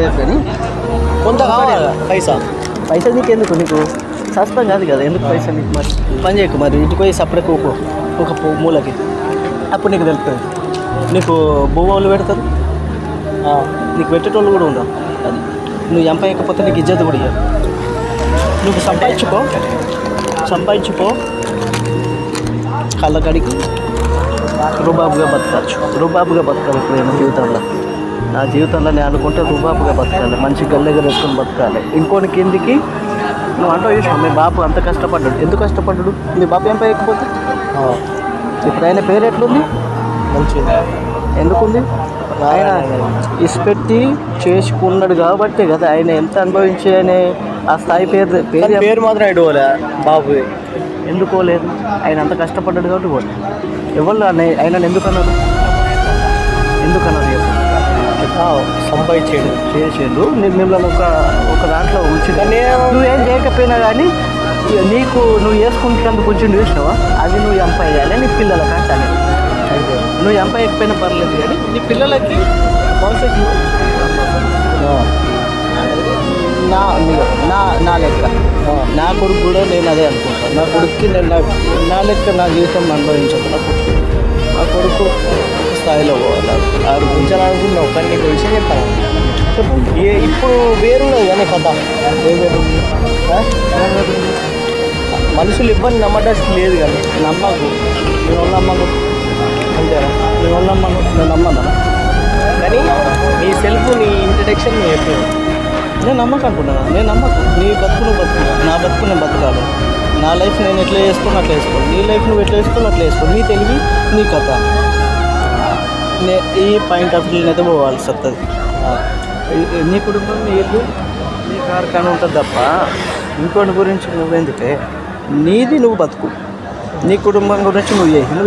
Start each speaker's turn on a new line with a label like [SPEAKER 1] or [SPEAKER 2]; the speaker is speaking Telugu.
[SPEAKER 1] కానీ
[SPEAKER 2] కొంత కావాలి పైసా?
[SPEAKER 1] పైసా నీకు ఎందుకు నీకు? శాస్త్రం కాదు కదా ఎందుకు పైసా నీకు మరి? పని చేయకు మరి ఇంటికి పోయి సపరేట్ ఒక ఒక మూలకి. అప్పుడు నీకు తెలుస్తుంది నీకు భూవాళ్ళు పెడతారు. నీకు పెట్టేటోళ్ళు కూడా ఉండవు. అది. నువ్వు ఎంపైకపోతే నీకు ఇజ్జత్ కూడా ఇయ్యరు. నువ్వు సంపాదించుకో. సంపాదించుకో. కళ్ళకడికి రుబాబుగా బతకచ్చు. రుబాబుగా బతకాలి ఎప్పుడైనా జీవితంలో. నా జీవితంలో నేను అనుకుంటే రుబాబుగా బతకాలి మంచి గల్లెగా వేసుకొని బతకాలి. ఇంకోని కిందికి నువ్వు అంటావు చూసావు మీ బాపు అంత కష్టపడ్డాడు. ఎందుకు కష్టపడ్డాడు? మీ బాపు ఏం పైకపోతే ఇప్పుడు ఆయన పేరు ఎట్లుంది?
[SPEAKER 2] మంచిది.
[SPEAKER 1] ఎందుకుంది? ఆయన ఇసిపెట్టి చేసుకున్నాడు కాబట్టి కదా ఆయన ఎంత అనుభవించి ఆయన ఆ స్థాయి పేరు పేరు
[SPEAKER 2] పేరు మాత్రం ఇడవలే బాబు.
[SPEAKER 1] ఎందుకో లేదు ఆయన అంత కష్టపడ్డాడు కాబట్టి పోలే ఎవరు ఆయన ఆయన ఎందుకు
[SPEAKER 2] సంపాదించాడు
[SPEAKER 1] చేసేడు. నేను మిమ్మల్ని ఒక ఒక దాంట్లో ఉంచి నువ్వేం చేయకపోయినా కానీ నీకు నువ్వు వేసుకుంటున్నందుకు కొంచెం చూసినావా? అది నువ్వు ఎంప వేయాలి నీ పిల్లలకి అంటాను
[SPEAKER 2] అయితే
[SPEAKER 1] నువ్వు ఎంప వేయకపోయినా పర్లేదు కానీ నీ పిల్లలకి భవిష్యత్తు నా నీ- నా లెక్క. నా కొడుకు కూడా నేను అదే అనుకుంటాను నా కొడుక్కి నేను నా లెక్క నా జీవితం అనుభవించదు ఆరు గురించి
[SPEAKER 2] కొంచెం అనుకున్నావు కానీ నీకు విషయం చెప్తాను. ఏ ఇప్పుడు వేరున్నది కానీ కథ. ఏ వేరు మనుషులు ఇవ్వని నమ్మడానికి లేదు కానీ
[SPEAKER 1] నమ్మకు. నేను నమ్మకు.
[SPEAKER 2] అంతేనా?
[SPEAKER 1] నేను నమ్మను నేను నమ్మను?
[SPEAKER 2] కానీ నీ సెల్ఫ్ నీ ఇంట్రడక్షన్ నువ్వు చెప్పాను
[SPEAKER 1] నేను నమ్మకు అంటున్నాను నేను నమ్మకు. నీ బతుకు నువ్వు బతుకు నా బతుకు నేను బతకాలి. నా లైఫ్ నేను ఎట్లా చేసుకుని అట్లా వేసుకోను నీ లైఫ్ నువ్వు ఎట్లా వేసుకుని అట్లా నీ తెలివి నీ కథ. ఈ పాయింట్ ఆఫ్ వ్యూని అయితే పోవాల్సి వస్తుంది నీ కుటుంబం నీళ్ళు నీ కార్ఖానా ఉంటుంది తప్ప ఇంకోటి గురించి నువ్వెందుకే? నీది నువ్వు బతుకు. నీ కుటుంబం గురించి నువ్వు నువ్వు